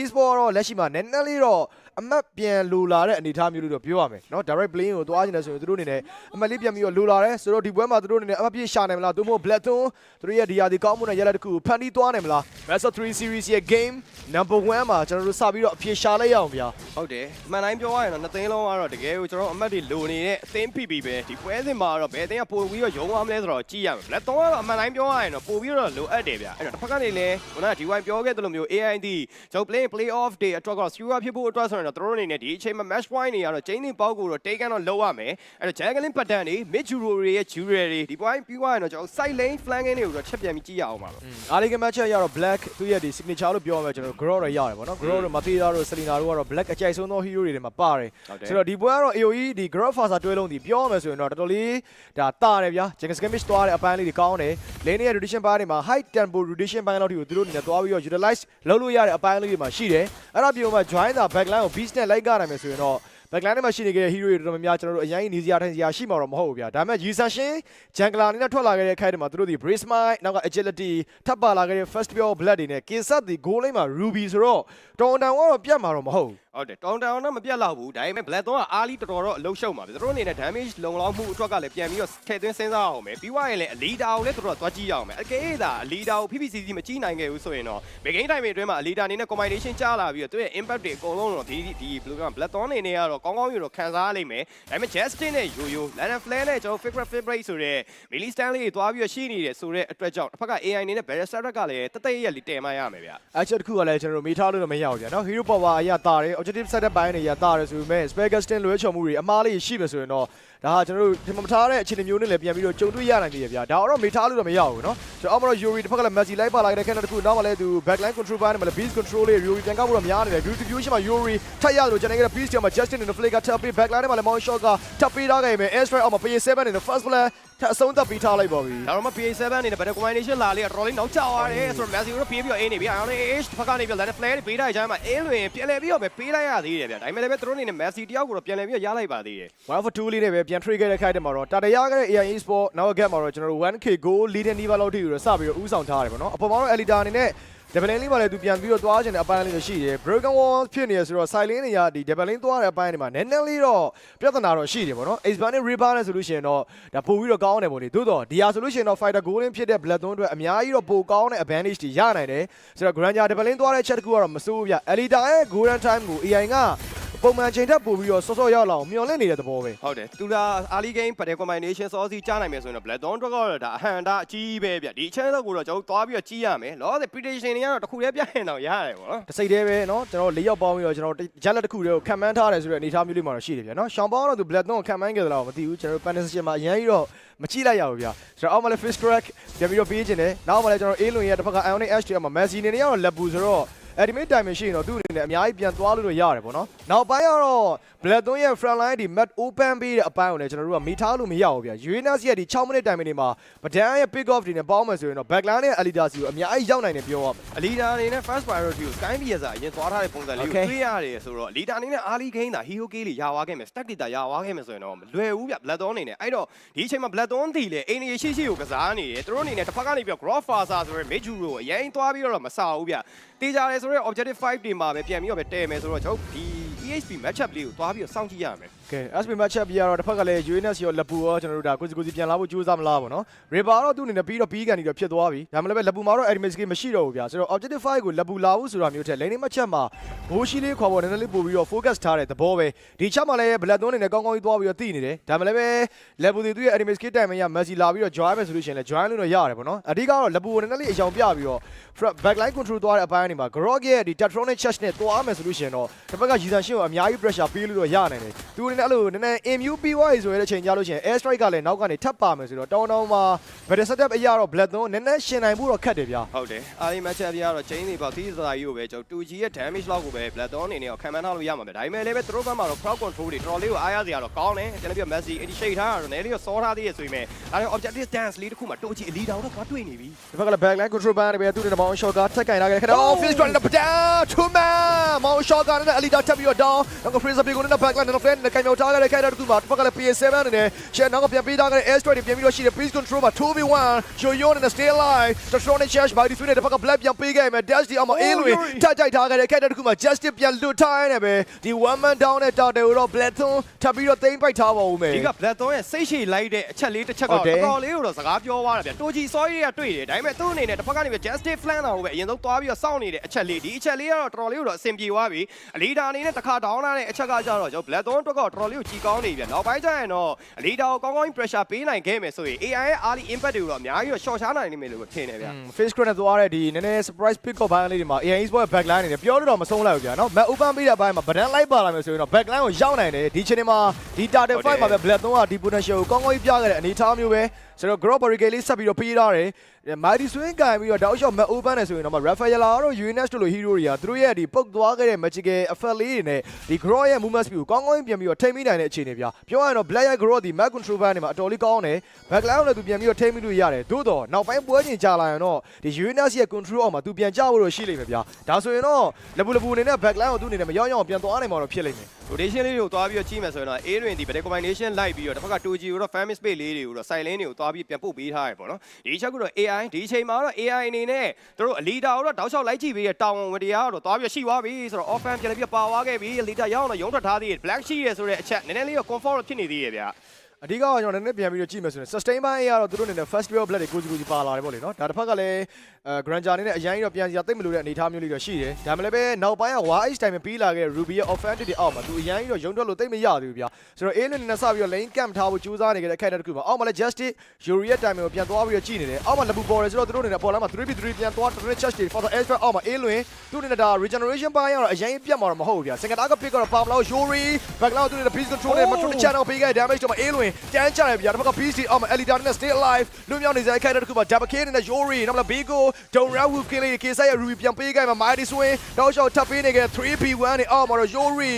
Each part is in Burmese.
e-sport တော့လက်ရှိမှာနည်းနည်းလေးတော့အမတ်ပြန်လိုလာတဲ့အနေအထားမျိုးလို့တော့ပြောရမယ်နော် direct playing ကိုသွားကျင်တယ်ဆိုရင်သူတို့အနေနဲ့အမတ်လေးပြန်ပြီးတော့လိုလာတယ်ဆိုတော့ဒီပွဲမှာသူတို့အနေနဲ့အမတ်ပြည့်ရှာနိုင်မလားသူမို့ Blackton သူတို့ရဲ့ဒီရာဒီကောင်းမှုနဲ့ရလတစ်ခုကိုဖန်တီးသွားနိုင်မလား Master 3 series ရဲ့ game number 1မှာကျွန်တော်တို့စပြီးတော့အပြည့်ရှာလိုက်ရအောင်ဗျာဟုတ်တယ်အမှန်တိုင်းပြောရရင်တော့နှစ်သိန်းလုံးကတော့တကယ်ကိုကျွန်တော်အမတ်တွေလိုနေတဲ့အသင်း PP ပဲဒီပွဲစဉ်မှာတော့ဘယ်အသင်းကပိုပြီးတော့ရုံးသွားမလဲဆိုတော့ကြည့်ရမယ် Blackton ကတော့အမှန်တိုင်းပြောရရင်တော့ပိုပြီးတော့လိုအပ်တယ်ဗျာအဲ့တော့တစ်ဖက်ကနေလည်းခုနက DY ပြောခဲ့သလိုမျိုး AID ကျွန်တော် play play off day အတွက်ကတော့ skewer ဖြစ်ဖို့အတွက်ဆိုရင်တော့တို့အနေနဲ့ဒီအချိန်မှာ match point တွေကတော့ကျင်းနေပေါက်ကိုတော့ take ကတော့လောက်ရမယ်အဲ့တော့ Jacqueline pattern တွေ mid juro တွေရဲ့ jewelry တွေဒီ point ပြီးသွားရင်တော့ကျွန်တော် side lane flanking တွေကိုတော့ချက်ပြန်ပြီးကြည့်ရအောင်ပါတော့အားလေးကမတ်ချက်ရတော့ black သူ့ရဲ့ဒီ signature လို့ပြောရမယ်ကျွန်တော် grow ရရတယ်ဗောနော် grow တို့ mathia တို့ selina တို့ကတော့ black အကြိုက်ဆုံးသော hero တွေထဲမှာပါတယ်ဟုတ်တယ်ဆိုတော့ဒီပွဲကတော့ AOE ဒီ grow faster တွဲလုံးဒီပြောရမယ်ဆိုရင်တော့တော်တော်လေးဒါတာတယ်ဗျာ Jack skirmish သွားတဲ့အပိုင်းလေးတွေကောင်းတယ် lane ရဲ့ rotation ပိုင်းတွေမှာ high tempo rotation ပိုင်းလောက်ထိကိုသူတို့အနေနဲ့သွားပြီးတော့ utilize လုပ်လို့ရတဲ့အပိုင်းလေးတွေမှာရှိတယ်အဲ့ဒါပြောမှ join တာ backline ကို beast နဲ့လိုက်ကြနိုင်မယ်ဆိုရင်တော့ backline ထဲမှာရှိနေခဲ့တဲ့ hero တွေတော်တော်များများကျွန်တော်တို့အရင်ကြီးနေစရာထိုင်စရာရှိမှာတော့မဟုတ်ဘူးဗျာဒါပေမဲ့ user ရှင် jungler အနေနဲ့ထွက်လာခဲ့တဲ့ခိုက်တွေမှာသူတို့ဒီ brace mind နောက်က agility ထပ်ပါလာခဲ့တဲ့ first pure blood တွေနဲ့ Kinsat ဒီ goal line မှာ ruby ဆိုတော့တော်တန်ကတော့ပြတ်မှာတော့မဟုတ်ဘူးဟုတ်တယ်တောင်တောင်တော့မပြတ်လောက်ဘူးဒါပေမဲ့ black တော့အားလီတော်တော်တော့အလုံးရှုံပါပြီသူတို့အနေနဲ့ damage လုံလောက်မှုအတွက်ကလည်းပြန်ပြီးတော့ထည့်သွင်းစဉ်းစားအောင်မယ်ပြီးွားရင်လည်းအလီတာကိုလည်းတော်တော်သွားကြည့်ရအောင်မယ်အကယ်ဒါအလီတာကို PPCC မကြည့်နိုင်ခဲ့ဘူးဆိုရင်တော့ begin time အတွင်းမှာအလီတာအနေနဲ့ combination ကြားလာပြီးတော့သူရဲ့ impact တွေအကုန်လုံးတော့ဒီဒီဘယ်လိုပြော black တော့အနေနဲ့ကတော့ကောင်းကောင်းယူတော့ခံစားရလိမ့်မယ်ဒါပေမဲ့ justin နဲ့ yo yo land flare နဲ့ကျွန်တော် favorite favorite ဆိုတဲ့ milli stanley တွေသွားပြီးတော့ရှိနေတယ်ဆိုတဲ့အတွက်ကြောင့်တစ်ဖက်က AI အနေနဲ့ barrier strike ကလည်းတသက်ရက်လေးတင်မရမယ်ဗျအဲ့ချက်တစ်ခုကလည်းကျွန်တော်တို့မေးထားလို့တော့မရဘူးဗျာနော် hero power အရာတာတယ် objective set တဲ့ဘိုင်းတွေအရာတာတယ်ဆိုပေမဲ့ spegastin လွဲချော်မှုတွေအမားလေးရှိမယ်ဆိုရင်တော့ ဒါဟာကျွန်တော်တို့ဒီမှာမထားတဲ့အခြေအနေမျိုးနဲ့လည်းပြန်ပြီးတော့ကြုံတွေ့ရနိုင်သေးတယ်ဗျာဒါတော့မေးထားလို့တော့မရဘူးနော်ကျွန်တော်အောက်မှာတော့ Yuri တစ်ဖက်ကလည်း Messi လိုက်ပါလာခဲ့တဲ့ခက်တဲ့တစ်ခုနောက်မှာလည်းသူ backline control ဘိုင်းနဲ့လည်း beast control လေး Yuri ပြန်ကောက်ဖို့တော့များနေတယ် distribution မှာ Yuri ထပ်ရလို့ကျွန်တော်က beast မှာ Justin နဲ့ Flick ကထပ်ပြီး backline နဲ့မှာလည်း Mount Shot ကထပ်ပေးထားခဲ့မယ် air strike အောက်မှာ PS7 နဲ့ first player ထပ်အဆုံးသတ်ပြီးထားလိုက်ပါပြီဒါတော့မှ PA7 အနေနဲ့ better combination လာလေးကတော်တော်လေးနောက်ကျသွားတယ်ဆိုတော့ Messi တို့ပြေးပြီးတော့အင်းနေပြီအားလုံး H ဘက်ကနေပြီးတော့ land flare တွေပေးထားကြမှာအင်းလွင်ပြန်လဲပြီးတော့ပဲပေးလိုက်ရသေးတယ်ဗျာဒါပေမဲ့လည်းပဲသူတို့အနေနဲ့ Messi တယောက်ကိုတော့ပြန်လဲပြီးတော့ရလိုက်ပါသေးတယ်1 for 2လေးနဲ့ပဲပြန် trade ခဲ့တဲ့ခိုက်တဲ့မှာတော့တာတရခဲ့တဲ့ AI Sport နောက် gap မှာတော့ကျွန်တော်တို့ 1K goal leading level လောက်ထိကိုတော့စပြီးတော့ဥဆောင်ထားရတယ်ပေါ့နော်အပေါ်မှာတော့ Elita အနေနဲ့ double lane လေးပါလေသူပြန်ပြီးတော့သွားခြင်းတဲ့အပိုင်းလေးရှိတယ် broken wall ဖြစ်နေရဆိုတော့ side lane တွေကဒီ double lane သွားတဲ့အပိုင်းတွေမှာနည်းနည်းလေးတော့ပြဿနာတော့ရှိတယ်ပေါ့နော် Ace Ban နဲ့ Reaper နဲ့ဆိုလို့ရှိရင်တော့ဒါပို့ပြီးတော့ကောင်းတယ်ပေါ့လေသို့တော့ဒီဟာဆိုလို့ရှိရင်တော့ fighter golden ဖြစ်တဲ့ Bloodthorn အတွက်အများကြီးတော့ပိုကောင်းတဲ့ advantage တွေရနိုင်တယ်ဆိုတော့ Granger double lane သွားတဲ့ချက်တစ်ခုကတော့မစိုးဘူးဗျ Elita ရဲ့ golden time ကို AI က ပုံမှန်ချိန်ထက်ပို့ပြီးတော့စောစောရောက်လာအောင်မျှော်လင့်နေတဲ့သဘောပဲ ဟုတ်တယ်သူလာ early game better combination စောစီကြားနိုင်မယ်ဆိုရင်တော့ Black Dawn တော့ကတော့ဒါအဟန်တာအကြီးပဲဗျဒီ channel ကိုတော့ကျွန်တော်သွားပြီးတော့ကြီးရမယ်လောဆယ် prediction တွေကတော့တစ်ခုတည်းပြရင်တော့ရတယ်ပေါ့နော် တစိတ်တည်းပဲเนาะကျွန်တော်လေးယောက်ပေါင်းပြီးတော့ကျွန်တော်ရက်လက်တစ်ခုတည်းကိုခံမှန်းထားတယ်ဆိုတဲ့အနေအထားမျိုးလေးမှာတော့ရှိတယ်ဗျာเนาะရှောင်းပေါင်းတော့သူ black တော့ခံမှန်းခဲ့သလားမသိဘူးကျွန်တော် penetration မှာအရင်ကြီးတော့မကြည့်လိုက်ရဘူးဗျာကျွန်တော်အောက်မှာလည်း fish crack ပြန်ပြီးတော့ပေးခြင်းတယ်နောက်မှာလည်းကျွန်တော် A လွန်ရဲ့တစ်ဖက်က Ionic Ash တွေမှာ Messi နေနေရတော့လ က်ပူဆိုတော့ ultimate dimension တော့သူ့အနေနဲ့အများကြီးပြန်သွားလို့တော့ရတယ်ပေါ့နော်နောက်ပိုင်းကတော့ black 3ရဲ့ front line ဒီ mat open ပေးတဲ့အပိုင်းကိုလည်းကျွန်တော်တို့ကမိထားလို့မရဘူးဗျာ Uranus ရဲ့ဒီ6မိနစ် time တွေမှာပဒန်ရဲ့ pick off တွေနဲ့ပေါင်းမယ်ဆိုရင်တော့ back line နဲ့ Alida စီကိုအများကြီးရောက်နိုင်တယ်ပြောရမယ်အလီဒါအနေနဲ့ first priority ကို sky visa အရင်သွားထားတဲ့ပုံစံလေးကို Okay. တွေ့ရတယ်ဆိုတော့ leader အနေနဲ့ early game တာ hero game လေးရသွားခဲ့မယ် stack data ရသွားခဲ့မယ်ဆိုရင်တော့မလွယ်ဘူးဗျ blood dawn အနေနဲ့အဲ့တော့ဒီအချိန်မှာ blood dawn တီလေအိန္ဒိယရှိရှိကိုကစားနေတယ်သူတို့အနေနဲ့တစ်ဖက်ကနေပြီးတော့ grow faster ဆိုရဲ major ကိုအရင်သွားပြီးတော့မစားဘူးဗျ တေးကြတယ်ဆိုတော့ objective 5တွေမှာပဲပြန်ပြီးတော့ပဲတဲမယ်ဆိုတော့ကျွန်တော်ဒီ EHP matchup လေးကိုသွားပြီးတော့စောင့်ကြည့်ရမယ် ကဲ SP matchup ပြရတော့တစ်ဖက်ကလည်း UNS ရောလက်ပူရောကျွန်တော်တို့ဒါကိုစီကိုစီပြန်လာဖို့ကြိုးစားမလားပေါ့နော် River တော့သူ့အနေနဲ့ပြီးတော့ပြီးကန်ပြီးတော့ဖြစ်သွားပြီဒါမှလည်းပဲလက်ပူမှာတော့ Admit Skill မရှိတော့ဘူးဗျာဆိုတော့ Objective 5ကိုလက်ပူလာဖို့ဆိုတာမျိုးထက် Lane matchup မှာဘိုးရှိလေးခွာဖို့နည်းနည်းလေးပို့ပြီးတော့ focus ထားတဲ့သဘောပဲဒီချက်မှာလည်း Black သွန်းအနေနဲ့ကောင်းကောင်းကြီးသွားပြီးတော့သိနေတယ်ဒါမှလည်းပဲလက်ပူတွေသူ့ရဲ့ Admit Skill တိုင်မရ Messi လာပြီးတော့ join မယ်ဆိုလို့ရှိရင်လည်း join လို့တော့ရတယ်ပေါ့နော်အဓိကတော့လက်ပူကိုနည်းနည်းလေးအယောင်ပြပြီးတော့ backline control သွားတဲ့အပိုင်းတွေမှာ Grog ရဲ့ဒီ Tetronic Charge နဲ့သွားမယ်ဆိုလို့ရှိရင်တော့တစ်ဖက်ကရည်စံရှင်းကိုအများကြီး pressure ပေးလို့တော့ရနိုင်တယ်သူအနေနဲ့အဲ့လိုနည်းနည်း MU ပြီးသွားပြီဆိုတဲ့အချိန်ကြလို့ရှိရင် air strike ကလည်းနောက်ကနေထပ်ပါမယ်ဆိုတော့တောင်းတောင်းမှာ better setup အရာတော့ black သွန်းနည်းနည်းရှင်နိုင်ဖို့တော့ခက်တယ်ဗျာဟုတ်တယ်အားလေး matchup ပြတော့ chain တွေပေါ့သီးစာကြီးကိုပဲကျွန်တော် 2G ရဲ့ damage လောက်ကိုပဲ blood dawn အနေနဲ့ခံမှန်းထားလို့ရမှာပဲဒါပေမဲ့လည်းပဲသူတို့ဘက်မှာတော့ crowd control တွေတော်တော်လေးကိုအားရစရာတော့ကောင်းတယ်ကျွန်တော်ပြ Messi initiate ထားတာတော့နည်းလေးတော့စောထားသေးရဆိုပေမဲ့ဒါလည်း objective dance လေးတစ်ခုမှ 2G အလီတောင်တော့သွားတွေ့နေပြီဒီဘက်ကလည်း backline control ဘန်းတွေပဲသူ့နဲ့မောင်ရှော့ကထက်ကင်လာခဲ့တဲ့ခါတော့ finish strike နဲ့ပဒါထူမန်မောင် shot ကနေအလီတာတက်ပြီးတော့ down နောက်က Fraser Big ကိုနဲ့ backline နဲ့ fan နဲ့ကင်မြောက်ထားခဲ့တဲ့ခိုင်တာတစ်ခုမှာတစ်ဖက်ကလည်း PS7 အနေနဲ့ရှယ်နောက်ကပြန်ပေးထားခဲ့တဲ့ air strike တွေပြန်ပြီးတော့ရှိတယ် please control မှာ 2v1 yo yo နဲ့ stay alive တထရိုနဲ့ charge by the swing နဲ့တစ်ဖက်က black ပြန်ပေးခဲ့မယ် dash ဒီအောင်မအေးလွင်ထကြိုက်ထားခဲ့တဲ့ခိုင်တာတစ်ခုမှာ justice ပြန်လွတ်ထားရနေပဲဒီ one man down နဲ့တာတယ်ကိုတော့ black thon ထပ်ပြီးတော့သိမ်းပိုက်ထားပါဦးမယ်ဒီက Black Thorn ရဲ့စိတ်ရှည်လိုက်တဲ့အချက်လေးတစ်ချက်ဟုကတ်တယ်တော်တော်လေးကိုတော့စကားပြောသွားတာဗျတိုဂျီစောကြီးကတွေ့တယ်ဒါပေမဲ့သူ့အနေနဲ့တစ်ဖက်ကနေပဲ Justice Flan တော်ကိုပဲအရင်ဆုံးသွားပြီးတော့စောင့်နေတဲ့အချက်လေးဒီအချက်လေးကတော့တော်တော်လေးကိုတော့အဆင်ပြေသွားပြီအလီဒါအနေနဲ့တစ်ခါဒေါင်းလာတဲ့အချက်ကကြတော့ကျွန်တော် Black Thorn အတွက်ကတော့တော်တော်လေးကိုကြီးကောင်းနေပြီနောက်ပိုင်းကျရင်တော့အလီဒါကိုကောင်းကောင်း pressure ပေးနိုင်ခဲ့မယ်ဆိုရင် AI ရဲ့ early impact တွေကိုတော့အများကြီးတော့ short ချနိုင်နေမယ်လို့ထင်တယ်ဗျ face credit နဲ့သွားတဲ့ဒီနည်းနည်း surprise pick up ဘိုင်းလေးတွေမှာ AI Sport backline အနေနဲ့ပြောလို့တော့မဆုံးလိုက်ဘူးကြာနော် map open ပေးတဲ့ဘိုင်းမှာဗဒန်လိုက်ပါလာမယ်ဆိုရင်တော့ backline ကိုရောက်နိုင်တယ်ဒီချိန်မှာဒီ target 5မှာပဲ black 3ကဒီ potential ကိုကောင်းကောင်းကြီးပြခဲ့တဲ့အနေအထားမျိုးပဲဆိုတော့ growth barricade လေးဆက်ပြီးတော့ပေးထားတယ် mighty swing ကင်ပြီးတော့တောက်လျှောက် map open နဲ့ဆိုရင်တော့ Rafaela ကတော့ UNS တို့လို hero တွေကသူတို့ရဲ့ဒီပုတ်သွားခဲ့တဲ့ magical effect လေးတွေနဲ့ဒီ grow ရဲ့ movement speed ကိုကောင်းကောင်းပြန်ပြီးတော့ထိမိနိုင်တဲ့အခြေအနေပြပြောရရင်တော့ black ရဲ့ grow ဒီ map control ban တွေမှာအတော်လေးကောင်းတယ် backline ကိုလည်းသူပြန်ပြီးတော့ထိမိလို့ရတယ်သို့တော့နောက်ပိုင်းပွဲချိန်ကြာလာရင်တော့ဒီ UNS ရဲ့ control အောက်မှာသူပြန်ကြဖို့တော့ရှိလိမ့်မယ်ဗျာဒါဆိုရင်တော့လပူလပူအနေနဲ့ backline ကိုသူအနေနဲ့မရောက်ရောက်ပြန်သွားနိုင်မှာတော့ဖြစ်လိမ့်မယ် rotation လေးတွေကိုသွားပြီးတော့ကြီးမယ်ဆိုရင်တော့ A တွင်ဒီ battle combination လိုက်ပြီးတော့တစ်ဖက်က 2G ကိုတော့ family space လေးတွေကိုတော့ silent တွေကိုသွားပြီးပြန်ပို့ပေးထားရပေါ့နော်ဒီချက်ကတော့ AI ဒီအချိန်မှာတော့ AI အနေနဲ့သူတို့ leader ကိုတော့တောက်လျှောက်လိုက်ကြည့်ပြီးတောင်းဝန်တရားတော့သွားပြီးရှိသွားပြီဆိုတော့ offense ပြန်ပြီးပါသွားခဲ့ပြီ leader ရောက်တော့ရုံးထွက်ထားသေးတယ် black sheet ရဆိုတဲ့အချက်နည်းနည်းလေးတော့ comfort ဖြစ်နေသေးရဲ့ဗျာ အဓိကကကျွန်တော်နည်းနည်းပြန်ပြီးတော့ကြည့်မယ်ဆိုရင် sustain ဘိုင်းအရတော့သူတို့အနေနဲ့ first wave blood တွေကိုစီကိုစီပါလာတယ်ပေါ့လေနော်ဒါတစ်ဖက်ကလည်းအဲ granger အနေနဲ့အရင်တော့ပြန်စီရသိမ့်မလို့တဲ့အနေအထားမျိုးလေးတော့ရှိတယ်ဒါမှလည်းပဲနောက်ပိုင်းက YH time ပြီးလာခဲ့ Ruby ရဲ့ offensive တွေအောက်မှာသူအရင်တော့ရုံထွက်လို့သိမ့်မရသေးဘူးဗျာဆိုတော့ Alien နဲ့စပြီးတော့ lane camp ထားဖို့ကြိုးစားနေကြတဲ့ character တစ်ခုမှာအောက်မှာလည်း justice Yuri ရဲ့ time ကိုပြန်သွားပြီးတော့ကြည့်နေတယ်အောက်မှာ level ပေါ်တယ်ဆိုတော့သူတို့အနေနဲ့ပေါ်လာမှာ 3v3 ပြန်သွား turret charge တွေ for the extra အောက်မှာ Alien သူအနေနဲ့ဒါ regeneration ဘိုင်းကတော့အရင်ပြတ်မှာတော့မဟုတ်ဘူးဗျာစင်ကတာက pick ကတော့ပါမလို့ Yuri background သူအနေနဲ့ beast control နဲ့ control channel ပေးခဲ့ damage တော့မှာ Alien တန်းချတယ်ဗျာတစ်ဖက်က beast အောက်မှာ Elita နဲ့ stay alive လွတ်မြောက်နေစေ character တစ်ခုမှာ double kill နဲ့ Yuri နောက်မှာ Bigo Don't Run Who kill ကေဆိုင်ရဲ့ Ruby ပြန်ပေးခဲ့မှာ Mighty Swing တောက်လျှောက်ထပ်ပေးနေခဲ့ 3p1 နဲ့အောက်မှာတော့ Yuri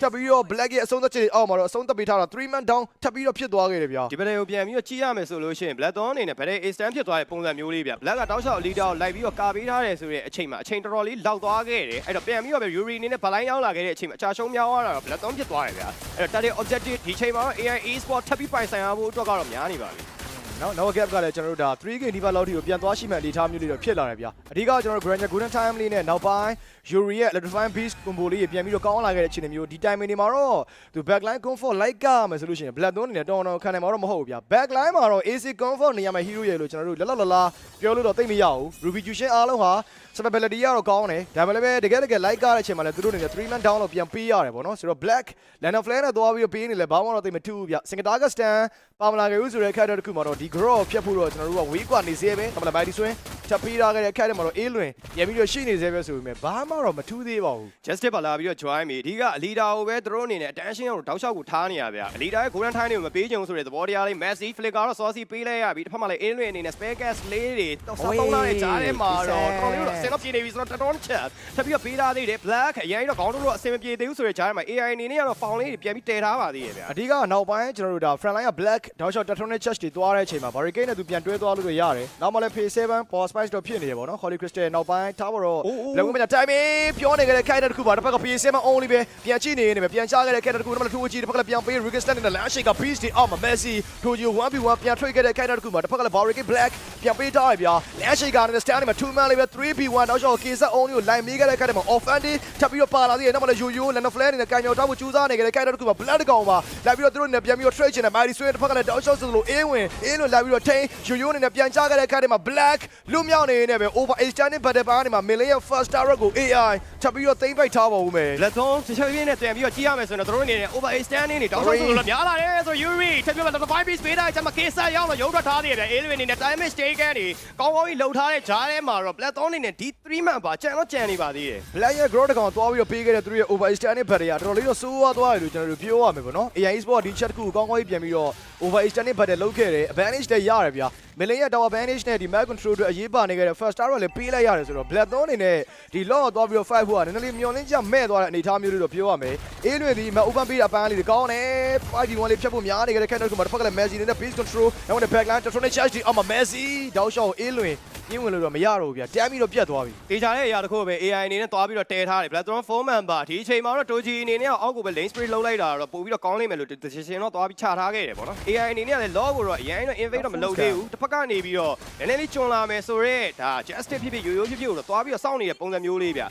ထပ်ပြီးတော့ Black ရဲ့အဆုံးသက်ချက်အောက်မှာတော့အဆုံးသက်ပေးထားတာ3 man down ထပ်ပြီးတော့ဖြစ်သွားခဲ့တယ်ဗျာဒီ battle ကိုပြန်ပြီးတော့ကြည့်ရမယ်ဆိုလို့ရှိရင် black thorn အနေနဲ့ battle A stand ဖြစ်သွားတဲ့ပုံစံမျိုးလေးဗျ black ကတောက်လျှောက် leader ကိုလိုက်ပြီးတော့ကာပေးထားတယ်ဆိုတဲ့အချိန်မှာအချိန်တော်တော်လေးလောက်သွားခဲ့တယ်အဲ့တော့ပြန်ပြီးတော့ Yuri အနေနဲ့ဗလိုင်းရောက်လာခဲ့တဲ့အချိန်မှာအချာရှုံးများသွားတာတော့ black thorn ဖြစ်သွားတယ်ဗျအဲ့တော့ target objective ဒီချိန်မှာတော့ AI e-sport ထပ်ပြီးပိုင်ဆိုင်ရဖို့အတွက်ကတော့များနေပါပြီ နော် now gap ကလည်းကျွန်တော်တို့ဒါ 3k ဒီဘက်လောက်ထိကိုပြန်သွားရှိမှအနေထားမျိုးလေးတော့ဖြစ်လာတယ်ဗျာအဓိကကျွန်တော်တို့ Granger Golden Time လေးနဲ့နောက်ပိုင်း Yuri ရဲ့ Electrifying Beast combo လေးပြန်ပြီးတော့ကောင်းလာခဲ့တဲ့အခြေအနေမျိုးဒီ time တွေမှာတော့သူ backline comfort like ကမယ်ဆိုလို့ရှိရင် Black Thorn အနေနဲ့တော်တော်ခံနိုင်မှာတော့မဟုတ်ဘူးဗျာ backline မှာတော့ AC comfort နေရာမှာ hero ရဲ့လို့ကျွန်တော်တို့လလလလာပြောလို့တော့သိမရဘူး Ruby Fusion အားလုံးဟာ stability ကတော့ကောင်းတယ်ဒါပေမဲ့လည်းတကယ်တကယ် like ကားတဲ့အချိန်မှာလည်းသူတို့အနေနဲ့3 man down လို့ပြန်ပေးရတယ်ပေါ့နော်ဆိုတော့ Black Land of Flare နဲ့သွားပြီးတော့ပေးနေလဲဘာမှတော့သိမထူးဘူးဗျ Singataga stand ပါမလာခဲ့ဘူးဆိုတဲ့ character တစ်ခုမှာတော့ဒီ grow ဖြတ်ဖို့တော့ကျွန်တော်တို့ကဝေးကွာနေစေပဲဒါမှလည်း mighty swing ထပ်ပေးထားခဲ့တဲ့ character မှာတော့အေးလွင်ပြန်ပြီးတော့ရှိနေစေပဲဆိုပေမဲ့ဘာမှတော့မထူးသေးပါဘူး justice ပါလာပြီးတော့ join ပြီအဓိက leader ကိုပဲသူတို့အနေနဲ့ attention ကိုတောက်လျှောက်ကိုထားနေရဗျ leader ရဲ့ golden time တွေကိုမပေးချင်ဘူးဆိုတဲ့သဘောတရားလေး messi flicker ကတော့ saucy ပေးလိုက်ရပြီတစ်ဖက်မှာလည်း alien အနေနဲ့ spare gas လေးတွေတော့စောင်းလာတဲ့ကြားထဲမှာတော့တော်တော်လေးတော့အစင်တော့ပြေနေပြီဆိုတော့တော်တော်ချက်ထပ်ပြီးတော့ပေးထားသေးတယ် black အရင်တော့ခေါင်းတို့တော့အစင်မပြေသေးဘူးဆိုတဲ့ကြားထဲမှာ AI အနေနဲ့ကတော့ found လေးတွေပြန်ပြီးတည်ထားပါသေးရဲ့ဗျအဓိကနောက်ပိုင်းကျွန်တော်တို့ဒါ front line က black တောက်လျှောက် tetronic church တွေသွားတဲ့အချိန်မှာ barricade နဲ့သူပြန်တွဲသွားလို့တော့ရတယ်နောက်မှလည်း phase 7 power spice တော့ဖြစ်နေတယ်ပေါ့နော် holy crystal နောက်ပိုင်းထားဖို့တော့ black woman time ပြောနေကြတဲ့ character တစ်ခုပါတစ်ဖက်က phase 7 only ပဲပြန်ကြည့်နေနေပဲပြန်ချခဲ့တဲ့ character တစ်ခုနောက်မှလည်း 2 g တစ်ဖက်ကလည်းပြန်ပေး Rick Stand နဲ့ Lash က beast တွေအောက်မှာ Messi 2 g 1v1 ပြန်ထွက်ခဲ့တဲ့ character တစ်ခုမှာတစ်ဖက်ကလည်း barricade black ပြန်ပေးထားရဗျာ Lash ကလည်း stand မှာ2 man လေးပဲ 3v1 တောက်လျှောက် case only ကို line မေးခဲ့တဲ့ character မှာ off end ထပ်ပြီးတော့ပါလာသေးတယ်နောက်မှလည်း yo yo land flare နဲ့ကန်ညောက်ထားဖို့ကြိုးစားနေကြတဲ့ character တစ်ခုမှာ black တစ်ကောင်ပါလိုက်ပြီးတော့သူတို့နဲ့ပြန်ပြီးတော့ trade ချင်တယ် mighty swing တစ်ဖက်ကလည်းတောက်လျှောက်ဆိုလို့အင်းဝင်အင်းလို့လိုက်ပြီးတော့ထိန်း yo yo နဲ့ပြန်ချခဲ့တဲ့ character မှာ black လွတ်မြောက်နေနေပဲ over extended battle ဘာနေမှာ million first target ကို AI ထပ်ပြီးတော့သိမ့်ပိုက်ထားပါဦးမယ်လက်သုံးတစ်ချက်ပြင်းနဲ့ပြန်ပြီးတော့ကြည့်ရမယ်ဆိုရင်တော့တို့အနေနဲ့ over extending တွေတောင်းဆိုဆိုလို့များလာတယ်ဆို Yuri ထပ်ပြီးတော့ five piece ပေးတာကျမ case ရောက်တော့ရုံးထွက်ထားသေးတယ် alien အနေနဲ့ damage taken တွေကောင်းကောင်းကြီးလှုပ်ထားတဲ့ဂျားထဲမှာတော့ black thorn အနေနဲ့ဒီ3 man ပါကြံတော့ကြံနေပါသေးတယ် black ရဲ့ grow တစ်ကောင်သွားပြီးတော့ပေးခဲ့တဲ့သူတို့ရဲ့ over extended battle ကတော်တော်လေးတော့စိုးဝါးသွားတယ်လို့ကျွန်တော်တို့ပြောရမယ်ပေါ့နော် AI sport ဒီ chat တစ်ခုကိုကောင်းကောင်းကြီးပြန်ပြီးတော့ over extended battle လုပ်ခဲ့တယ် advantage လည်းရတယ်ဗျာ million ရဲ့ tower advantage နဲ့ဒီ map control တွေအရေးပါနေခဲ့တဲ့ first star တော့လည်းပေးလိုက်ရတယ်ဆိုတော့ black thorn အနေနဲ့ဒီ law သွားပြီးတော့ fight ဖို့ကနည်းနည်းလေးမျောလင်းချက်မဲ့သွားတဲ့အနေအထားမျိုးလေးတော့ပြောရမယ်အေးလွင်ဒီ map open ပေးတာပန်းလေးတွေကောင်းတယ် 5v1 လေးဖြတ်ဖို့များနေခဲ့တဲ့ character ကမှတစ်ဖက်ကလည်း Messi နဲ့ base control နောက်နဲ့ backline တော်တော်နဲ့ charge ဒီအောက်မှာ Messi တောက်ရှောက်အေးလွင် ပြင်းဝင်လို့တော့မရတော့ဘူးဗျာတမ်းပြီးတော့ပြတ်သွားပြီတေချာတဲ့အရာတစ်ခုပဲ AI အနေနဲ့တွားပြီးတော့တဲထားတယ် Blackthorn 4 member ဒီအချိန်မှာတော့ Doji အနေနဲ့အောက်ကိုပဲ lane spray လုပ်လိုက်တာတော့ပို့ပြီးတော့ကောင်းလိမ့်မယ်လို့ decision တော့တွားပြီးချထားခဲ့တယ်ပေါ့နော် AI အနေနဲ့ကလည်း law ကိုတော့အရင်တော့ invade တော့မလုပ်သေးဘူးတစ်ဖက်ကနေပြီးတော့နည်းနည်းလေးကျွန်းလာမယ်ဆိုတော့ဒါ justice ဖြစ်ဖြစ်ရိုးရိုးဖြစ်ဖြစ်ကိုတော့တွားပြီးတော့စောင့်နေတဲ့ပုံစံမျိုးလေးဗျ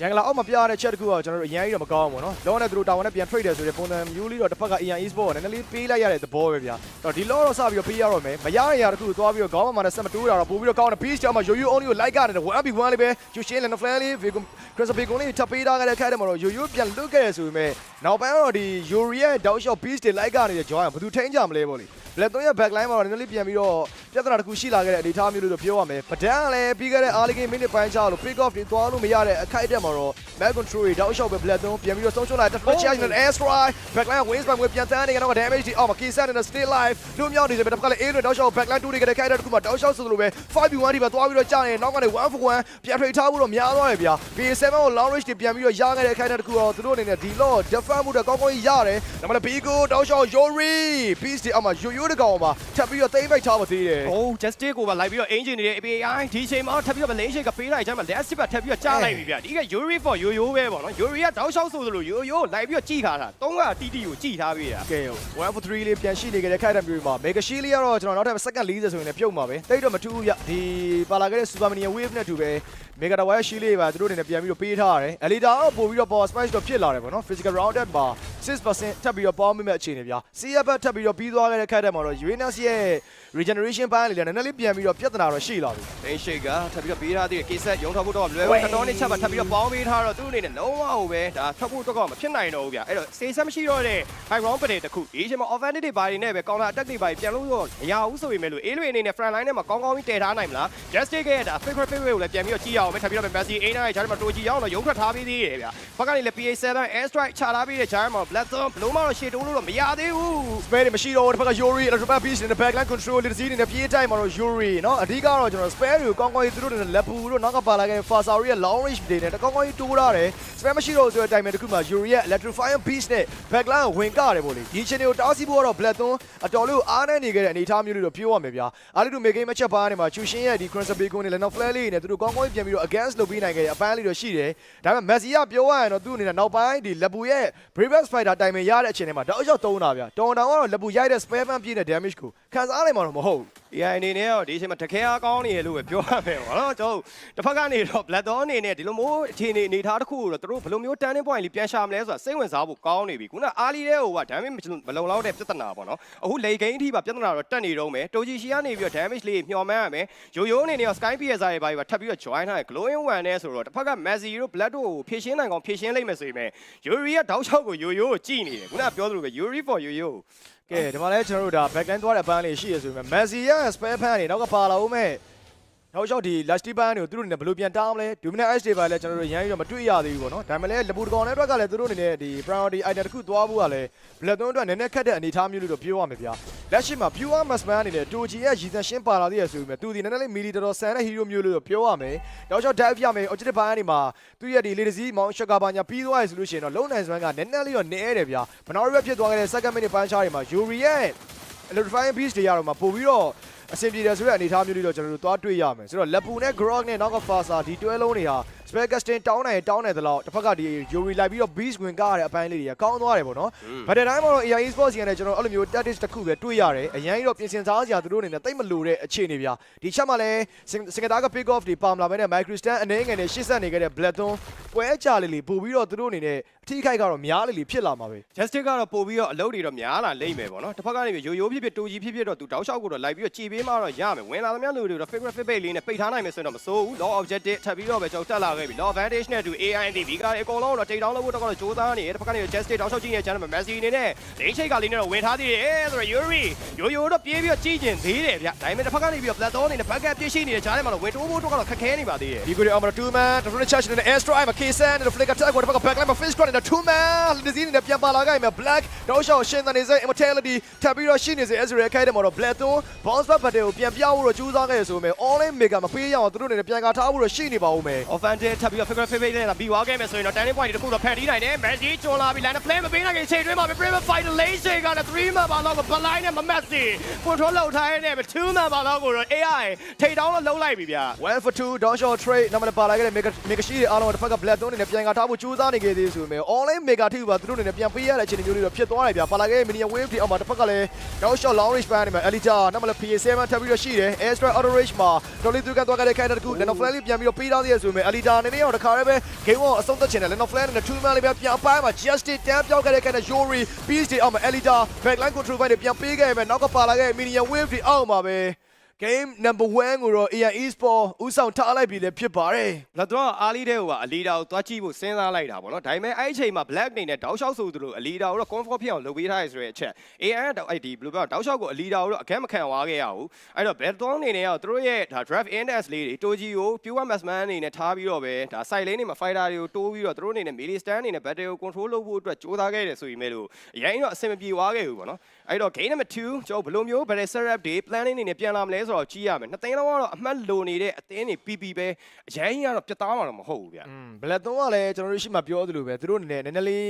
ရန်ကလာအောက်မှာပြရတဲ့ချက်တစ်ခုကကျွန်တော်တို့အရင်ကြီးတော့မကောင်းဘူးပေါ့နော်လောနဲ့သူတို့တာဝန်နဲ့ပြန် trade တယ်ဆိုတဲ့ပုံစံမျိုးလေးတော့တစ်ဖက်က EN Esport ကနည်းနည်းလေးပေးလိုက်ရတဲ့သဘောပဲဗျာအဲ့တော့ဒီလောတော့စပြီးတော့ပေးရတော့မယ်မရတဲ့ຢာတစ်ခုကိုသွားပြီးတော့ခေါင်းမှာနဲ့ဆက်မတိုးတာတော့ပို့ပြီးတော့ကောင်းတယ် beast ကြောင့်မှ yo yo only ကို like ရတယ် 1v1 လေးပဲကျူရှင်းလန်ဖလန်လေး vegan crystal vegan လေးထပ်ပေးထားခဲ့တဲ့ခိုက်တယ်မှာတော့ yo yo ပြန်လွတ်ခဲ့ရဆိုပေမဲ့နောက်ပိုင်းတော့ဒီ yuri ရဲ့ down shot beast တွေ like ကနေကြောင်းဘယ်သူထိန်းကြမလဲပေါ့လေ black 3ရဲ့ backline မှာတော့နည်းနည်းလေးပြန်ပြီးတော့ ပြဿနာတစ်ခုရှိလာခဲ့တဲ့အနေအထားမျိုးလို့ပြောရမယ်ပဒန်ကလည်းပြီးခဲ့တဲ့ early game minute ပိုင်းချလို့ pick off တွေသွားလို့မရတဲ့အခိုက်အတန့်မှာတော့ back control တွေ down shot ပဲ black 3ပြန်ပြီးတော့ဆုံးရှုံးလာတဲ့ touch charge နဲ့ air strike backline wings မှာပြန်တန်းနေကြတော့ damage တွေအောက်မှာ K7 နဲ့ stay live လူမျိုးနေတယ်တစ်ခါလေ A နဲ့ down shot backline တူနေကြတဲ့ခိုက်တဲ့တစ်ခုမှာ down shot ဆိုလို့ပဲ 5v1 ဒီမှာသွားပြီးတော့ကြာနေနောက်ကနေ1 for 1ပြန်ထိထားဖို့တော့များသွားတယ်ဗျာ B7 ကို long range တွေပြန်ပြီးတော့ရခဲ့တဲ့ခိုက်တဲ့တစ်ခုတော့သူတို့အနေနဲ့ဒီ law defend မှုတော့ကောင်းကောင်းကြီးရတယ်ဒါမှလည်း Bigo down shot Yori beast တွေအောက်မှာ yo yo တကောင်မှာထပ်ပြီးတော့သိမ့်ပိုက်ထားပါသေးတယ်။ Oh justice ကိုပါလိုက်ပြီးတော့ engine နေတဲ့ API ဒီအချိန်မှာထပ်ပြီးတော့ lane shake ကပေးလိုက်ချမ်းမှာ last step ထပ်ပြီးတော့ကြားလိုက်ပြီဗျ။ဒီက Yuri for Yoyo ပဲပေါ့နော်။ Yuri ကတောက်လျှောက်ဆိုသလို Yoyo လိုက်ပြီးတော့ကြည်ထားတာ။တုံးကတီတီကိုကြည်ထားပေးတာကဲ1 for 3လေးပြန်ရှိနေကြတဲ့ခိုက်တဲ့မျိုးမှာ mega shield လေးကတော့ကျွန်တော်နောက်ထပ် second 40ဆိုရင်လည်းပြုတ်မှာပဲတိတ်တော့မထူးဘူးဗျဒီပါလာခဲ့တဲ့ supermania wave နဲ့တူပဲ mega tower shield လေးပါသူတို့အနေနဲ့ပြန်ပြီးတော့ပေးထားရတယ် elita တော့ပို့ပြီးတော့ power smash တော့ဖြစ်လာတယ်ပေါ့နော် physical rounded မှာ6%ထပ်ပြီးတော့ပေါင်းမိမဲ့အခြေအနေဗျာ CF ထပ်ပြီးတော့ပြီးသွားခဲ့တဲ့ခိုက်တဲ့မှာတော့ Uranus ရဲ့ regeneration ပိုင်းလေးလည်းနည်းနည်းလေးပြန်ပြီးတော့ပြဿနာတော့ရှိလာပြီ။ lane shake ကထပ်ပြီးတော့ပေးထားသေးတယ်။ K-set ရုံထောက်ဖို့တော့လွယ်ဘူး။တော်တော်နဲ့ချက်ပါထပ်ပြီးတော့ပေါင်းပေးထားတော့သူ့အနေနဲ့လုံးဝဟိုပဲဒါထွက်ဖို့တော့မဖြစ်နိုင်တော့ဘူးဗျ။အဲ့တော့ say ဆက်မရှိတော့တဲ့ high round ပဒေတစ်ခု။ဒီအချိန်မှာ offensive တွေဘာတွေနဲ့ပဲ counter attack တွေဘာတွေပြန်လို့တော့မရဘူးဆိုပေမဲ့လို့အေးလွေအနေနဲ့ front line ထဲမှာကောင်းကောင်းကြီးတည်ထားနိုင်မလား။ justice ရဲ့ဒါ favorite favorite ကိုလည်းပြန်ပြီးတော့ကြည့်ရအောင်ပဲထပ်ပြီးတော့ Messi အိမ်နိုင်ဂျားမှာတိုဂျီရောက်တော့ရုံထွက်ထားပေးသေးတယ်ဗျ။ဘက်ကနေလည်း PA7 air strike ချထားပေးတဲ့ဂျားမှာ black thumb ဘလုံးမတော့ရှေ့တိုးလို့တော့မရသေးဘူး။ spare တွေမရှိတော့ဘူးတစ်ဖက်က Yuri electric beast နဲ့ backline control လေးတစ်စီးနဲ့ပြေးတိုင်းမှာတော့ Yuri เนาะအဓိကတော့ကျွန်တော် spare တွေကိုကောင်းကောင်းကြီးသူတို့နဲ့လက်ပူတို့နောက်ကပါလာခဲ့ Fasari ရဲ့ long range တွေနဲ့တကောင်းကောင်းကြီးတိုး ာထားတယ် spare မရှိတော့ဘူးဆိုတဲ့အတိုင်းပဲတစ်ခုမှ Yuri ရဲ့ electrifying beast နဲ့ backline ကိုဝင်ကတယ်ပေါ့လေဒီချင်းတွေကိုတားဆီးဖို့ကတော့ black thorn အတော်လေးကိုအားနဲ့နေခဲ့တဲ့အနေအထားမျိုးတွေတော့ပြောရမယ်ဗျာအားလေးတို့ make game အချက်ပါနေမှာ Chushin ရဲ့ဒီ Crimson Beacon နဲ့ Lennon Flare လေးနဲ့သူတို့ကောင်းကောင်းကြီးပြန်ပြီးတော့ against လုပ်ပြီးနိုင်ခဲ့တဲ့အပန်းလေးတော့ရှိတယ်ဒါပေမဲ့ Messi ကပြောရရင်တော့သူ့အနေနဲ့နောက်ပိုင်းဒီလက်ပူရဲ့ Brave Spider တိုင်ပင်ရတဲ့အချိန်ထဲမှာတောက်လျှောက်တုံးတာဗျာတော်တောင်ကတော့လက်ပူရိုက်တဲ့ spare fan ပြည့်တဲ့ damage ကိုခံစားနိုင်မှာတော့မဟုတ်ဘူး AI အနေနဲ့တော့ဒီအချိန်မှာတခဲအားကောင်းနေရလို့ပဲပြောရမယ်ပေါ့နော်ကျွန်တော်တစ်ဖက်ကနေတော့ Black Dawn အနေနဲ့ဒီလိုမျိုးအခြေအနေအနေထားတစ်ခုကိုတော့သူတို့ဘယ်လိုမျိုး turning point လေးပြန်ရှာမလဲဆိုတာစိတ်ဝင်စားဖို့ကောင်းနေပြီခုနအားလီတဲ့ဟိုက damage မလုံလောက်တဲ့ပြဿနာပေါ့နော်အခု late game အထိပါပြဿနာတော့တက်နေတော့မယ်တိုဂျီရှီကနေပြီးတော့ damage လေးမျှော်မှန်းရမယ်ရိုးရိုးအနေနဲ့တော့ Sky PSR တွေပါပါထပ်ပြီးတော့ join ထားတယ် glowing one နဲ့ဆိုတော့တစ်ဖက်က Messi တို့ Black တို့ကိုဖြည့်ရှင်းနိုင်ကောင်ဖြည့်ရှင်းလိုက်မယ်ဆိုရင် Yuri ကတောက်လျှောက်ကိုရိုးရိုးကိုကြည်နေတယ်ခုနကပြောသလိုပဲ Yuri for ရိုးရိုး ကဲဒီမှာလည်းကျွန်တော်တို့ဒါ backline သွားတဲ့အပန်းလေးရှိရဆိုပေမဲ့ Messi ရဲ့ spare fan တွေနောက်ကပါလာဦးမဲ့ နောက်လျှောက်ဒီ last team ပန်းတွေကိုသူတို့အနေနဲ့ဘယ်လိုပြန်တောင်းမလဲ dominant ice တွေပါလဲကျွန်တော်တို့ရမ်းပြီးတော့မတွေ့ရသေးဘူးပေါ့နော်ဒါပေမဲ့လည်းလပူတကောင်တဲ့အတွက်ကလည်းသူတို့အနေနဲ့ဒီ priority item တစ်ခုသွားဖို့ကလည်း black သွန်းအတွက်နည်းနည်းခက်တဲ့အနေအထားမျိုးလို့တော့ပြောရမယ်ဗျာလက်ရှိမှာ pure masman အနေနဲ့တူဂျီရဲ့ရည်စံရှင်းပါလာသေးရဆိုပေမဲ့သူဒီနည်းနည်းလေး milli တော်တော်ဆန်တဲ့ hero မျိုးလို့တော့ပြောရမယ်နောက်လျှောက် dive ရမယ် objective ဘိုင်းတွေမှာသူရဲ့ဒီ lady z မောင် sugar ဘာညာပြီးသွားရဆိုလို့ရှိရင်တော့လုံနိုင်စွမ်းကနည်းနည်းလေးတော့နည်းတယ်ဗျာဘနာရီပဲဖြစ်သွားခဲ့တဲ့ second minute ပန်းချားတွေမှာ yuri ရဲ့ electrifying beast တွေရတော့မှာပို့ပြီးတော့ အဆင်ပြေတယ်ဆိုတဲ့အနေအထားမျိုးတွေတော့ကျွန်တော်တို့သွားတွေ့ရမယ်ဆိုတော့လက်ပူနဲ့ grog နဲ့နောက်က fasa ဒီတွဲလုံးတွေဟာ spare casting တောင်းနိုင်တောင်းနိုင်သလောက်တစ်ဖက်ကဒီ yuri လိုက်ပြီးတော့ beast ဝင်ကားရတဲ့အပိုင်းလေးတွေကကောင်းသွားတယ်ပေါ့နော်ဗတ်တဲ့တိုင်းမှာတော့ AI Esports ကြီးကနေကျွန်တော်အဲ့လိုမျိုး tactics တစ်ခုပဲတွေ့ရတယ်အရင်ကတော့ပြင်ဆင်စားစရာသူတို့အနေနဲ့တိတ်မလိုတဲ့အခြေအနေဗျာဒီချက်မှာလည်းစင်ကတာက pick off တွေပါမလာဘဲနဲ့ microstan အနေငယ်နဲ့ရှစ်ဆက်နေခဲ့တဲ့ blackthorn ပွဲကြလေးလေးပို့ပြီးတော့သူတို့အနေနဲ့အထီးခိုက်ကတော့များလေးလေးဖြစ်လာမှာပဲ justice ကတော့ပို့ပြီးတော့အလုပ်တွေတော့များလာလိမ့်မယ်ပေါ့နော်တစ်ဖက်ကနေပြီးရိုးရိုးဖြစ်ဖြစ်တူကြီးဖြစ်ဖြစ်တော့သူတောက်လျှောက်ကိုတော့လိုက်ပြီးတော့ကြည်ပေးမှတော့ရမယ်ဝင်လာသမျှလူတွေတော့ favorite favorite လေးနဲ့ပိတ်ထားနိုင်မယ်ဆိုရင်တော့မစိုးဘူး law objective ထပ်ပြီးတော့ပဲကျွန်တော်တက်လာခဲ့ပြီ law advantage နဲ့တူ AI ဒီဒီကအကုန်လုံးတော့တိတ်တောင်းလို့တော့ကတော့စူးစမ်းနေတယ်တစ်ဖက်ကနေ justice တောက်လျှောက်ကြည့်နေကြတယ် Messi အနေနဲ့လိမ့်ချိတ်ကလေးနဲ့တော့ဝင်ထားသေးတယ်ဆိုတော့ Yuri ရိုးရိုးတော့ပြေးပြီးတော့ကြည့်ကျင်သေးတယ်ဗျဒါပေမဲ့တစ်ဖက်ကနေပြီးတော့ Black Dawn အနေနဲ့ backup ပြည့်ရှိနေတဲ့ဂျားထဲမှာတော့ဝင်တိုးဖို့တော့ကတော့ခက်ခဲနေပါသေးတယ်ဒီကိုရအောင်2 man တဖက်နဲ့ charge နဲ့ extra မှာ K7 နဲ့ flick attack ကိုတစ်ဖက်က backline မှာ face crunch နဲ့ 2 man ဒီစီးနဲ့ပြန်ပါလာခဲ့မှာ black တော့ရှော့ရှင်းတဲ့နေစေ immortality ထပ်ပြီးတော့ရှိနေစေ Ezreal ခိုက်တယ်မှာတော့ black သွန်း bounce back battle ကိုပြန်ပြဖို့တော့ကြိုးစားခဲ့ရဆိုပေမဲ့ online mega မပေးရအောင်သူတို့အနေနဲ့ပြန်ကာထားဖို့တော့ရှိနေပါဦးမယ် offensive တဲ့ထပ်ပြီးတော့ figure figure နဲ့ပြီးသွားခဲ့မယ်ဆိုရင်တော့ turning point တစ်ခုတော့ဖန်တီးနိုင်တယ် Messi ကျော်လာပြီ line play မပေးနိုင်ခင်ချိန်တွင်းမှာ Premier Fight Lazy ကလည်း3 man ပါတော့ဘလိုင်းနဲ့မမက်စီ control လုပ်ထားရတဲ့2 man ပါတော့ကိုတော့ AI ထိတ်တောင်းလို့လုံးလိုက်ပြီဗျာ1 for 2 down shot trade နံပါတ်ပါလာခဲ့တဲ့ mega mega ရှိတဲ့အားလုံးတစ်ဖက်က black သုံးနေနဲ့ပြန်ကာထားဖို့ကြိုးစားနေခဲ့သေးဆိုပေမဲ့ online mega ထိပ်ပါသူတို့အနေနဲ့ပြန်ပေးရတဲ့အခြေအနေမျိုးလေးတော့ဖြစ်သွားတယ်ဗျာပါလာခဲ့တဲ့ minion wave တွေအောက်မှာတစ်ဖက်ကလည်း down shot long range ပန်းနေမှာ elita နံပါတ် PA7 ထပ်ပြီးတော့ရှိတယ် extra auto range မှာတော်လေးသူကသွားခဲ့တဲ့ character တခု Leno Flare လေးပြန်ပြီးတော့ပေးထားသေးရဆိုပေမဲ့ elita အနေနဲ့တော့တခါတည်းပဲ game 1အဆုံးသတ်ချင်တယ် Leno Flare နဲ့ two man လေးပဲပြန်အပိုင်းမှာ justice တန်းပြောက်ခဲ့တဲ့ character Yori beast တွေအောက်မှာ elita backline control ဘက်တွေပြန်ပေးခဲ့ပေမဲ့နောက်ကပါလာခဲ့တဲ့ minion wave တွေအောက်မှာပဲ game number 1ကိုတော့ AN Esport ဥဆောင်ထားလိုက်ပြီလည်းဖြစ်ပါတယ်လက်တော့အာလီတဲ့ဟိုကအလီဒါကိုသွားကြည့်ဖို့စဉ်းစားလိုက်တာပေါ့နော်ဒါပေမဲ့အဲ့ဒီအချိန်မှာ black နေနဲ့တောက်လျှောက်ဆိုသူတို့အလီဒါကိုတော့ comfort ဖြစ်အောင်လုပ်ပေးထားရဆိုတဲ့အချက် AN ကတော့အဲ့ဒီဘယ်လိုပြောတောက်လျှောက်ကိုအလီဒါကိုတော့အကဲမခံသွားခဲ့ရဘူးအဲ့တော့ battle အနေနဲ့ကတော့သူတို့ရဲ့ဒါ draft index လေးတွေတိုဂျီကို pure massman အနေနဲ့ထားပြီးတော့ပဲဒါ side lane တွေမှာ fighter တွေကိုတိုးပြီးတော့သူတို့အနေနဲ့ melee stand အနေနဲ့ battle ကို control လုပ်ဖို့အတွက်ကြိုးစားခဲ့တယ်ဆိုရင်မဲ့လို့အရင်တော့အဆင်မပြေသွားခဲ့ဘူးပေါ့နော်အဲ့တော့ game number 2ကျွန်တော်ဘယ်လိုမျိုး battle setup တွေ planning အနေနဲ့ပြန်လာမလဲဆိုတော့ကြည့်ရမယ်နှစ်သိန်းလောက်ကတော့အမှတ်လိုနေတဲ့အသင်းတွေ PP ပဲအရင်ကြီးကတော့ပြတ်သားမှာတော့မဟုတ်ဘူးဗျာ อืมဘလက်သုံးကလည်းကျွန်တော်တို့ရှိမှပြောသလိုပဲသူတို့အနေနဲ့နည်းနည်းလေး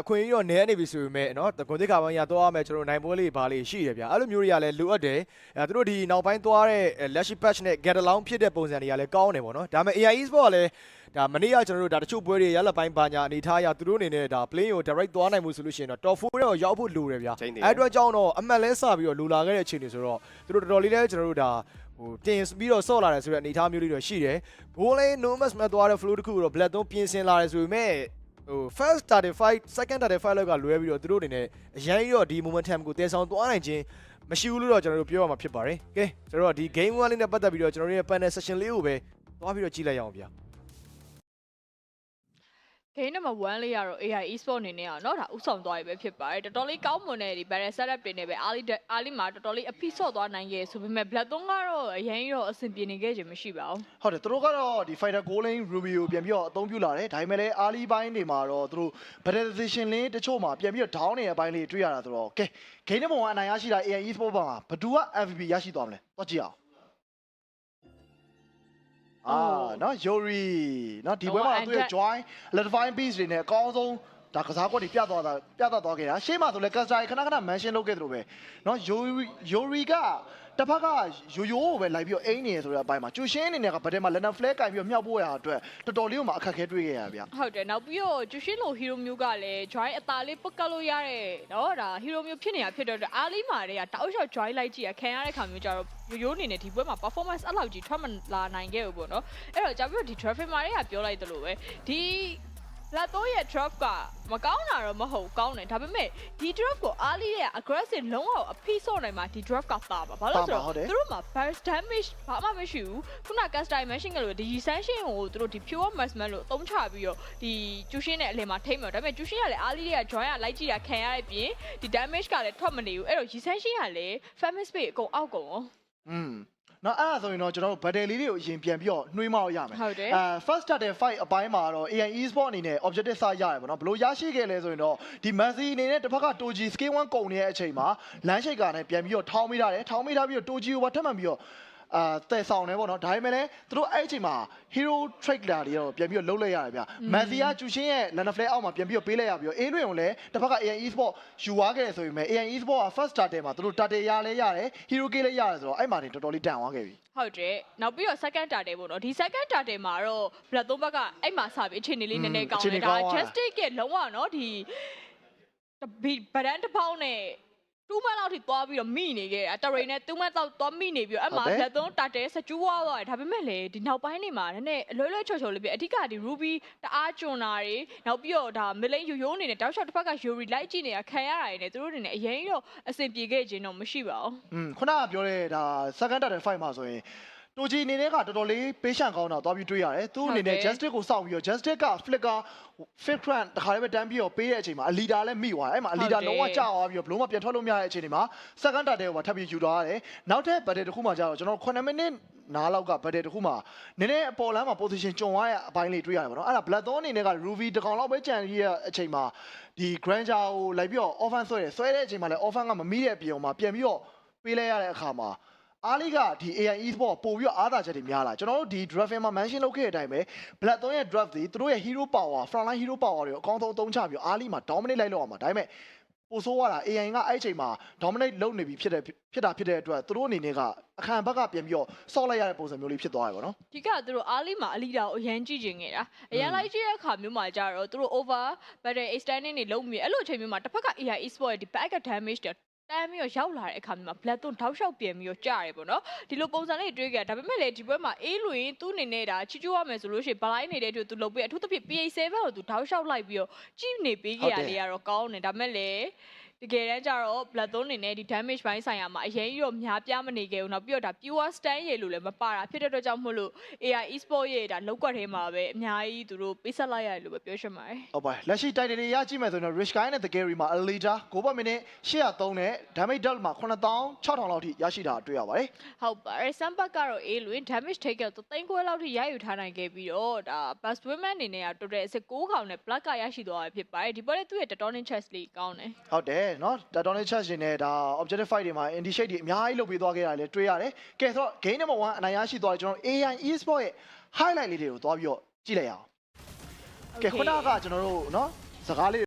အခွင့်အရေးတော့နည်းနေပြီဆိုပေမဲ့เนาะတကွန်တိကာပိုင်းရသွားမယ်ကျွန်တော်တို့နိုင်ပွဲလေးဘာလေးရှိတယ်ဗျာအဲ့လိုမျိုးတွေကလည်းလိုအပ်တယ်အဲသူတို့ဒီနောက်ပိုင်းသွားတဲ့လက်ရှိ patch နဲ့ get along ဖြစ်တဲ့ပုံစံတွေကလည်းကောင်းတယ်ပေါ့နော်ဒါပေမဲ့ AI Esport ကလည်း ဒါမနေ့ကကျွန်တော်တို့ဒါတချို့ပွဲတွေရလက်ပိုင်းပါညာအနေထားအရသူတို့အနေနဲ့ဒါ play ကို direct သွားနိုင်မှုဆိုလို့ရှိရင်တော့ top 4တော့ရောက်ဖို့လိုတယ်ဗျာချိန်တယ်အဲ့အတွက်ကြောင့်တော့အမှတ်လဲစပြီးတော့လိုလာခဲ့တဲ့အခြေအနေဆိုတော့သူတို့တော်တော်လေးလဲကျွန်တော်တို့ဒါဟိုတင်ပြီးတော့ဆော့လာတယ်ဆိုတဲ့အနေအထားမျိုးလေးတော့ရှိတယ်ဘိုးလေး Nomas မဲ့သွားတဲ့ flow တစ်ခုကိုတော့ black သုံးပြင်ဆင်လာတယ်ဆိုပေမဲ့ဟို first started fight second started fight လောက်ကလွဲပြီးတော့သူတို့အနေနဲ့အရင်ကြီးတော့ဒီ momentum ကိုတည်ဆောင်သွားနိုင်ခြင်းမရှိဘူးလို့တော့ကျွန်တော်တို့ပြောရမှာဖြစ်ပါတယ်။ကဲကျွန်တော်တို့ဒီ game 1လေးနဲ့ပတ်သက်ပြီးတော့ကျွန်တော်တို့ရဲ့ panel session လေးကိုပဲသွားပြီးတော့ကြည့်လိုက်ရအောင်ဗျာ game number 1လေးကတော့ AI esport အနေနဲ့อ่ะเนาะဒါဥဆောင်သွားပြီပဲဖြစ်ပါတယ်တော်တော်လေးကောင်းမွန်တဲ့ဒီ battle setup တွေနဲ့ပဲ early early မှာတော်တော်လေးအဖိဆော့သွားနိုင်ခဲ့ဆိုပေမဲ့ black 3ကတော့အရင်တော့အဆင်ပြေနေခဲ့ခြင်းမရှိပါဘူး ဟုတ်တယ်သူတို့ကတော့ဒီ fighter goal lane ruby ကိုပြန်ပြီးတော့အသုံးပြုလာတယ်ဒါပေမဲ့လည်း early ဘိုင်းတွေမှာတော့သူတို့ battle decision လေးတချို့မှာပြန်ပြီးတော့ down နေတဲ့အပိုင်းလေးတွေ့ရတာဆိုတော့ကဲ game တစ်ပုံကအနိုင်ရရှိတာ AI esport ဘာမှာဘယ်သူက MVP ရရှိသွားမလဲသွားကြည့်အောင် အာနော် Yori နော်ဒီပွဲမှာသူ့ရဲ့ join electrifying beast တွေနဲ့အကောင်းဆုံးဒါကစားကွက်တွေပြတ်သွားတာပြတ်သွားသွားခဲ့တာရှေ့မှာဆိုလဲ caster ခဏခဏ mention လုပ်ခဲ့သလိုပဲနော် Yori Yori က တစ်ဖက်ကရိုးရိုးကိုပဲလိုက်ပြီးတော့အိမ်နေရဆိုတဲ့အပိုင်းမှာကျူရှင်းအနေနဲ့ကဗတဲမှာလန်ဒန်ဖလဲကင်ပြီးတော့မြောက်ပို့ရတာအတွက်တော်တော်လေးကိုမှအခက်ခဲတွေ့ခဲ့ရဗျဟုတ်တယ်နောက်ပြီးတော့ကျူရှင်းလိုဟီရိုမျိုးကလည်း join အသားလေးပုတ်ကတ်လို့ရတဲ့နော်ဒါဟီရိုမျိုးဖြစ်နေတာဖြစ်တော့အားလေးမာတွေကတောက်လျှောက် join လိုက်ကြည့်ရခံရတဲ့ခါမျိုးကြတော့ရိုးရိုးအနေနဲ့ဒီပွဲမှာ performance အလောက်ကြီးထွက်မလာနိုင်ခဲ့ဘူးပေါ့နော်အဲ့တော့ကြာပြီးတော့ဒီ traffic မာတွေကပြောလိုက်သလိုပဲဒီ လက်တော့ရဲ့ drop ကမကောင်းတာတော့မဟုတ်ကောင်းတယ်ဒါပေမဲ့ဒီ drop ကိုအားလေးရဲ့ aggressive လုံးဝအဖိဆော့နိုင်မှာဒီ drop ကပါပါဘာလို့လဲဆိုတော့သူတို့မှာ burst damage ဘာမှမရှိဘူးခုန cast dimension ကလို့ဒီ sanction ကိုသူတို့ဒီ pure marksman လို့အသုံးချပြီးတော့ဒီကျူရှင်းနဲ့အလယ်မှာထိမ့်မယ်ဒါပေမဲ့ကျူရှင်းကလည်းအားလေးတွေက join ကလိုက်ကြည့်တာခံရတဲ့ပြင်ဒီ damage ကလည်းထွက်မနေဘူးအဲ့တော့ y sanction ကလည်း famous space အကုန်အောက်ကုန်ရောอืม နော်အဲ့ဒါဆိုရင်တော့ကျွန်တော်တို့ battle လေးတွေကိုအရင်ပြန်ပြီးတော့နှွှေးမအောင်ရမယ်ဟုတ်တယ်အဲ first started fight အပိုင်းမှာတော့ AI esport အနေနဲ့ objective စရတယ်ပေါ့နော်ဘယ်လိုရရှိခဲ့လဲဆိုရင်တော့ဒီ Messi အနေနဲ့တစ်ဖက်က Toji scale 1ကုန်နေတဲ့အချိန်မှာ land shake ကနဲ့ပြန်ပြီးတော့ထောင်းမိထားတယ်ထောင်းမိထားပြီးတော့ Toji ကိုပါထပ်မှန်ပြီးတော့ အာတဲ့ဆောင်နေပေါ့နော်ဒါပေမဲ့လည်းသူတို့အဲ့အချိန်မှာ hero trailer တွေတော့ပြန်ပြီးတော့လှုပ်လိုက်ရတယ်ဗျ။ Messi ကကျူရှင်းရဲ့ Lana Flare အောက်မှာပြန်ပြီးတော့ပေးလိုက်ရပြီးတော့အေးလွင်ကိုလည်းတစ်ဖက်က AI esport ယူသွားခဲ့တယ်ဆိုပေမဲ့ AI esport က first starter မှာသူတို့ starter ရလဲရတယ် hero kill လည်းရတယ်ဆိုတော့အဲ့မှာနေတော်တော်လေးတန်သွားခဲ့ပြီဟုတ်တယ်နောက်ပြီးတော့ second target ပေါ့နော်ဒီ second target မှာတော့ blood သုံးဘက်ကအဲ့မှာစပြီးအခြေအနေလေးနည်းနည်းကောင်းတယ်ဒါ justice ကလုံးဝနော်ဒီဗဒန်တစ်ပေါင်းနဲ့ တူးမလောက်ထိသွားပြီးတော့မိနေခဲ့တာတရိန်နဲ့တူးမတော့သွားမိနေပြီးတော့အဲ့မှာ blood သုံး target စကျူးဝါသွားတယ်ဒါပေမဲ့လေဒီနောက်ပိုင်းနေမှာနည်းနည်းအလွယ်လွယ်ချော်ချော်လေးပြအဓိကဒီ ruby တအားကျွန်းတာတွေနောက်ပြီးတော့ဒါ milling ရိုးရိုးအနေနဲ့တောက်လျှောက်တစ်ဖက်က yuri လိုက်ကြည့်နေတာခံရတာတွေနဲ့သူတို့အနေနဲ့အရင်တော့အဆင်ပြေခဲ့ခြင်းတော့မရှိပါဘူးอืมခုနကပြောတဲ့ဒါ second starter fight မှာဆိုရင် တိုဂျီအနေနဲ့ကတော်တော်လေးပေးရှန့်ကောင်းတာသွားပြီးတွေးရတယ်သူအနေနဲ့ justice ကိုစောင့်ပြီးတော့ justice က flicker flicker တခါလေးပဲတန်းပြီးတော့ပေးတဲ့အချိန်မှာ a leader လည်းမိသွားတယ်အဲ့မှာ a leader လုံးဝကြာသွားပြီးတော့ဘလုံးမပြန်ထွက်လို့မရတဲ့အချိန်တွေမှာ second starter ကိုပါထပ်ပြီးယူသွားရတယ်နောက်ထပ် battle တစ်ခုမှကျတော့ကျွန်တော်9 minute နားလောက်က battle တစ်ခုမှနည်းနည်းအပေါ်လမ်းမှာ position ကျွံသွားရအပိုင်းလေးတွေ့ရတယ်ပေါ့နော်အဲ့ဒါ blood thorn အနေနဲ့က ruby တစ်ကောင်လောက်ပဲကြံရတဲ့အချိန်မှာဒီ granger ကိုလိုက်ပြီးတော့ offense ဆွဲတယ်ဆွဲတဲ့အချိန်မှာလည်း offense ကမမိတဲ့အပြင်မှာပြန်ပြီးတော့ပေးလိုက်ရတဲ့အခါမှာ အားလေးကဒီ AI e-sport ပို့ပြီးတော့အားသာချက်တွေများလာကျွန်တော်တို့ဒီ draft မှာ mention လုပ်ခဲ့တဲ့အတိုင်းပဲ Black 3ရဲ့ draft တွေသူတို့ရဲ့ hero power frontline hero power တွေကိုအကောင်းဆုံးအသုံးချပြီးတော့အားလေးမှာ dominate လိုက်လောက်အောင်ပါဒါပေမဲ့ပိုဆိုးရတာ AI ကအဲ့အချိန်မှာ dominate လုပ်နေပြီဖြစ်တဲ့ဖြစ်တာဖြစ်တဲ့အတွက်သူတို့အနေနဲ့ကအခန့်ဘက်ကပြန်ပြီးတော့ဆော့လိုက်ရတဲ့ပုံစံမျိုးလေးဖြစ်သွားတယ်ပေါ့နော်ဒီကသူတို့အားလေးမှာအလီတာကိုအရန်ကြည့်ကျင်နေတာအရန်လိုက်ကြည့်တဲ့အခါမျိုးမှာကြတော့သူတို့ over battle extending တွေလုံးမြအဲ့လိုအချိန်မျိုးမှာတစ်ဖက်က AI esport ရဲ့ဒီ back damage တွေ တမ်းပြီးတော့ရောက်လာတဲ့အခါမျိုးမှာ black သွန်းထောက်လျှောက်ပြန်ပြီးတော့ကြားရတယ်ပေါ့နော်ဒီလိုပုံစံလေးတွေးကြဒါပေမဲ့လေဒီဘက်မှာအေးလို့ရင်သူ့အနေနဲ့ဒါချီချူရမယ်ဆိုလို့ရှိရင်ဘလိုင်းနေတဲ့အတွက်သူလုပ်ပြီးအထူးသဖြင့် PA7 ကိုသူထောက်လျှောက်လိုက်ပြီးတော့ကြည့်နေပေးကြရလေကတော့ကောင်းတယ်ဒါပေမဲ့လေ တကယ်တမ်းကျတော့ blood သွန်းနေနဲ့ဒီ damage ဘိုင်းဆိုင်ရာမှာအရင်ကြီးတော့များပြားမနေခဲ့ဘူးเนาะပြီးတော့ဒါ pure stand ရေလို့လည်းမပါတာဖြစ်တဲ့အတွက်ကြောင့်မို့လို့ AI e-sport ရဲ့ဒါလောက်ကွက်ထဲမှာပဲအများကြီးသူတို့ပေးဆက်လိုက်ရတယ်လို့ပဲပြောချင်ပါတယ် ဟုတ်ပါတယ်လက်ရှိ title တွေရကြည့်မယ်ဆိုရင်တော့ Rich Guy နဲ့ The Gary မှာ Alita 9ပတ်မိနစ်803နဲ့ damage dealt မှာ9000 6000လောက်ထိရရှိတာတွေ့ရပါတယ် ဟုတ်ပါတယ်စမ်ဘတ်ကတော့အေးလွင် damage take ကသိန်းခွဲလောက်ထိရယူထားနိုင်ခဲ့ပြီးတော့ဒါ bus women အနေနဲ့က total အစစ်6ခေါင်နဲ့ black ကရရှိသွားတာဖြစ်ပါတယ်ဒီပေါ်လည်းသူ့ရဲ့ tonic chest လေးကောင်းတယ် ဟုတ်တယ် နော် Donald Church ရှင်နဲ့ဒါ objective fight တွေမှာ indie shade တွေအများကြီးလုပ်ပေးသွားခဲ့တာလည်းတွေ့ရတယ်။ကဲဆိုတော့ game number 1အနိုင်ရရှိသွားတယ်ကျွန်တော် AI eSport ရဲ့ highlight လေးတွေကိုသွားပြီးတော့ကြည့်လိုက်ရအောင်။ကဲခုနကကျွန်တော်တို့နော်စကားလေး